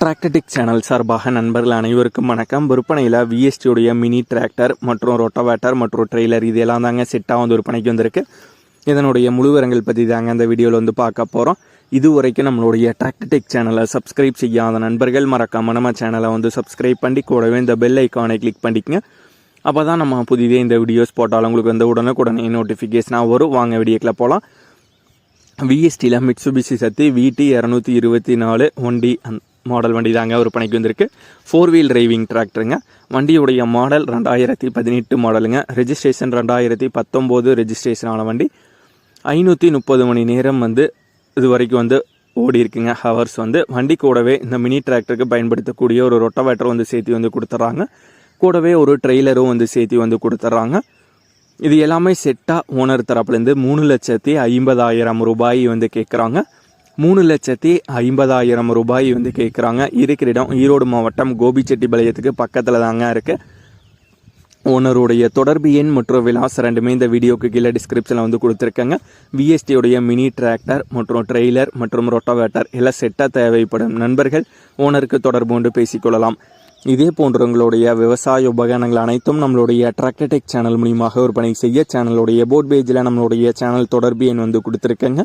டிராக்டடிக் channel சார்பாக நண்பர்கள் அனைவருக்கும் வணக்கம். விற்பனையில் விஎஸ்டியுடைய மினி டிராக்டர் மற்றும் ரொட்டோவேட்டர் மற்றும் ட்ரெய்லர் இதெல்லாம் தாங்க செட்டாக வந்து விற்பனைக்கு வந்திருக்கு. இதனுடைய முழுவரங்கள் பற்றி தாங்க அந்த வீடியோவில் வந்து பார்க்க போகிறோம் இது வரைக்கும் நம்மளுடைய டிராக்டடிக் சேனலை சப்ஸ்கிரைப் செய்யாத நண்பர்கள் மறக்காம நம்ம சேனலை வந்து சப்ஸ்கிரைப் பண்ணி கூடவே இந்த பெல் ஐக்கானை கிளிக் பண்ணிக்கங்க. அப்போ தான் நம்ம புதிதே இந்த வீடியோஸ் போட்டாலும் உங்களுக்கு வந்து உடனுக்குடனே நோட்டிஃபிகேஷனாக வரும். வாங்க வீடியோக்கில் போகலாம் விஎஸ்டியில் மிட்சுபிசி சத்தி விடி இரநூத்தி இருபத்தி நாலு வண்டி அந் மாடல் வண்டி தாங்க விற்பனைக்கு வந்திருக்கு. ஃபோர் வீல் டிரைவிங் டிராக்டருங்க வண்டியுடைய மாடல் ரெண்டாயிரத்தி பதினெட்டு மாடலுங்க. ரெஜிஸ்ட்ரேஷன் ரெண்டாயிரத்தி பத்தொம்போது ரெஜிஸ்ட்ரேஷன் ஆன வண்டி. ஐநூற்றி முப்பது மணி நேரம் வந்து இது வரைக்கும் வந்து ஓடி இருக்குங்க ஹவர்ஸ் வந்து வண்டி கூடவே இந்த மினி டிராக்டருக்கு பயன்படுத்தக்கூடிய ஒரு ரொட்டவேட்டர் வந்து சேர்த்து வந்து கொடுத்துட்றாங்க கூடவே ஒரு ட்ரெய்லரும் வந்து சேர்த்து வந்து கொடுத்துட்றாங்க இது எல்லாமே செட்டாக ஓனர் தரப்புலேருந்து மூணு லட்சத்தி ஐம்பதாயிரம் ரூபாய் வந்து கேட்குறாங்க மூணு லட்சத்தி ஐம்பதாயிரம் ரூபாய் வந்து கேட்குறாங்க இருக்கிற இடம் ஈரோடு மாவட்டம் கோபிச்செட்டிப்பாளையத்துக்கு பக்கத்தில் தாங்க இருக்குது ஓனருடைய தொடர்பு எண் மற்றும் விலாஸ் ரெண்டுமே இந்த வீடியோக்கு கீழே டிஸ்கிரிப்ஷனில் வந்து கொடுத்துருக்கேங்க. விஎஸ்டியுடைய மினி டிராக்டர் மற்றும் ட்ரெய்லர் மற்றும் ரொட்டோவேட்டர் எல்லாம் செட்டாக தேவைப்படும் நண்பர்கள். ஓனருக்கு தொடர்பு கொண்டு பேசிக்கொள்ளலாம். இதே போன்றவங்களுடைய விவசாய உபகரணங்கள் அனைத்தும் நம்மளுடைய டிராக்டர்டெக் சேனல் மூலியமாக விற்பனை செய்ய சேனலுடைய போர்ட் பேஜில் நம்மளுடைய சேனல் தொடர்பு எண் வந்து கொடுத்துருக்கேங்க.